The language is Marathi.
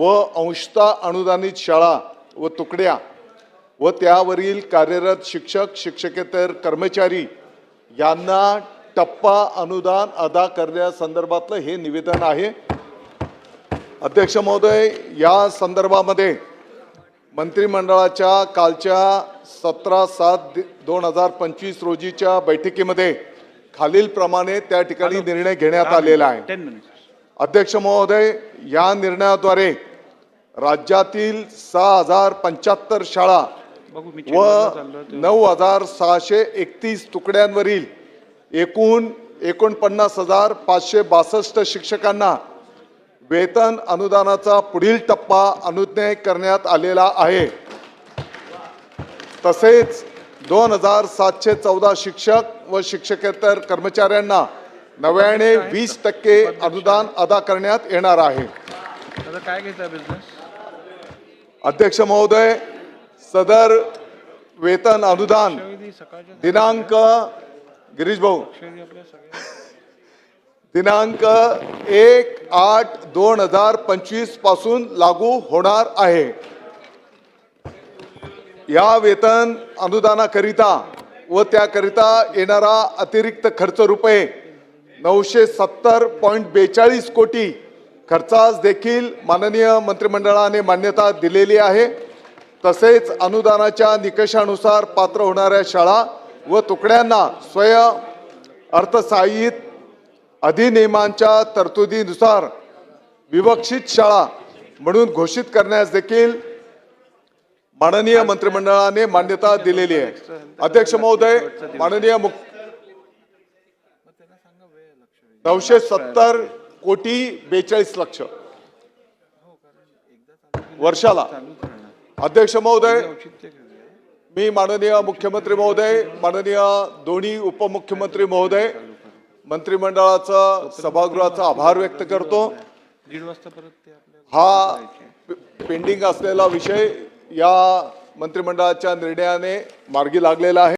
व अंशता अनुदानित शाळा व तुकड्या व त्यावरील कार्यरत शिक्षक शिक्षकेतर कर्मचारी यांना टप्पा अनुदान अदा करण्यासंदर्भातलं हे निवेदन आहे. अध्यक्ष महोदय या संदर्भामध्ये मंत्रिमंडळाच्या कालच्या सतरा सात दोन हजार पंचवीस रोजीच्या बैठकीमध्ये खालीलप्रमाणे त्या ठिकाणी निर्णय घेण्यात आलेला आहे. अध्यक्ष महोदय या निर्णयाद्वारे राज्यातील सहा हजार पंच्याहत्तर शाळा व. नऊ हजार सहाशे एकतीस तुकड्यांवरील एकूण एकोणपन्नास हजार पाचशे बासष्ट शिक्षकांना वेतन अनुदानाचा पुढील टप्पा अनुज्ञय करण्यात आलेला आहे. तसेच दोन हजार सातशे चौदा शिक्षक व शिक्षकेतर कर्मचाऱ्यांना नव्याने वीस टक्के अनुदान अदा करण्यात येणार आहे. काय बिझनेस अध्यक्ष महोदय सदर वेतन अनुदान दिनांक गिरीश भाऊ. दिनांक एक आठ दोन हजार पंचवीसपासून लागू होणार आहे. या वेतन अनुदानाकरिता व त्याकरिता येणारा अतिरिक्त खर्च रुपये नऊशे सत्तर पॉईंट बेचाळीस कोटी खर्चास देखील माननीय मंत्रिमंडळाने मान्यता दिलेली आहे. तसेच अनुदानाच्या निकषानुसार पात्र होणाऱ्या शाळा व तुकड्यांना स्वयं अर्थसहाय्यित अधिनियमांच्या तरतुदीनुसार विवक्षित शाळा म्हणून घोषित करण्यास देखील माननीय मंत्रिमंडळाने मान्यता दिलेली आहे. अध्यक्ष महोदय माननीय मुख्य नऊशे सत्तर कोटी बेचाळीस लक्ष. वर्षाला. अध्यक्ष महोदय मी माननीय मुख्यमंत्री महोदय माननीय दोन्ही उपमुख्यमंत्री महोदय मंत्रिमंडळाचं सभागृहाचा आभार व्यक्त करतो. हा पेंडिंग असलेला विषय या मंत्रिमंडळाच्या निर्णयाने मार्गी लागलेला आहे.